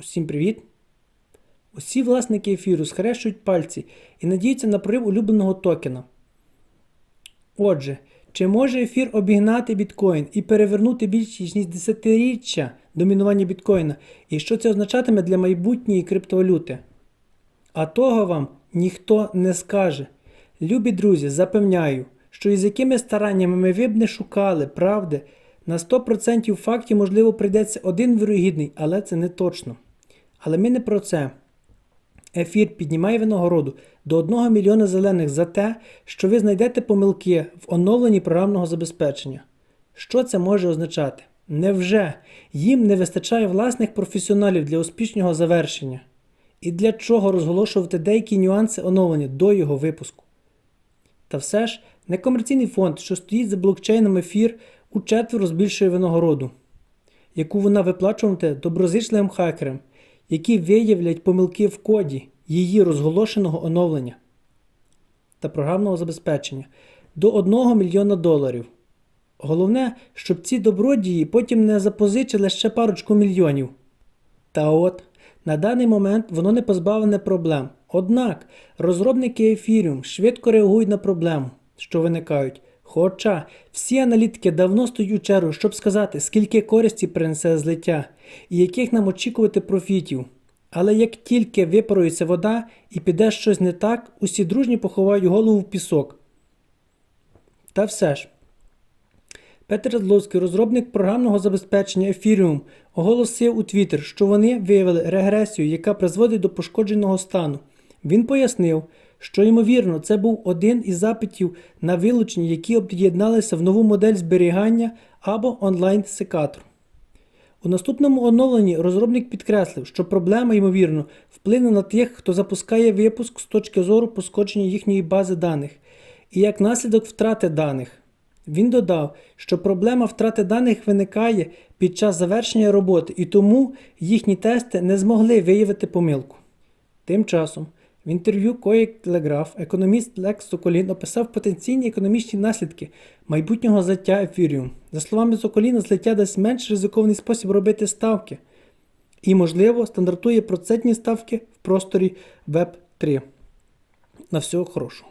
Усім привіт! Усі власники ефіру схрещують пальці і надіються на прорив улюбленого токена. Отже, чи може ефір обігнати біткоін і перевернути більш ніж десятиріччя домінування біткоїна, і що це означатиме для майбутньої криптовалюти? А того вам ніхто не скаже. Любі друзі, запевняю, що із якими стараннями ми ви б не шукали правди, на 100% фактів, можливо, прийдеться один вирогідний, але це не точно. Але ми не про це. Ефір піднімає винагороду до 1 мільйона зелених за те, що ви знайдете помилки в оновленні програмного забезпечення. Що це може означати? Невже їм не вистачає власних професіоналів для успішного завершення? І для чого розголошувати деякі нюанси оновлення до його випуску? Та все ж, некомерційний фонд, що стоїть за блокчейном ефір, у четверо збільшує винагороду, яку вона виплачуватиме доброзичливим хакерам, які виявлять помилки в коді її розголошеного оновлення та програмного забезпечення до 1 мільйона доларів. Головне, щоб ці добродії потім не запозичили ще парочку мільйонів. Та от, на даний момент воно не позбавлене проблем. Однак розробники Ethereum швидко реагують на проблему, що виникають. Хоча всі аналітики давно стоять у чергу, щоб сказати, скільки користі принесе злиття і яких нам очікувати профітів. Але як тільки випарується вода і піде щось не так, усі дружні поховають голову в пісок. Та все ж. Петер Задловський, розробник програмного забезпечення Ethereum, оголосив у Twitter, що вони виявили регресію, яка призводить до пошкодженого стану. Він пояснив, що ймовірно це був один із запитів на вилучення, які об'єдналися в нову модель зберігання або онлайн-секатор. У наступному оновленні розробник підкреслив, що проблема, ймовірно, вплине на тих, хто запускає випуск з точки зору пошкодження їхньої бази даних, і як наслідок втрати даних. Він додав, що проблема втрати даних виникає під час завершення роботи, і тому їхні тести не змогли виявити помилку. Тим часом, в інтерв'ю Коїк Телеграф економіст Лекс Соколін описав потенційні економічні наслідки майбутнього злиття ефіріум. За словами Соколіна, злиття дасть менш ризикований спосіб робити ставки і, можливо, стандартує процентні ставки в просторі Web 3. На всього хорошого.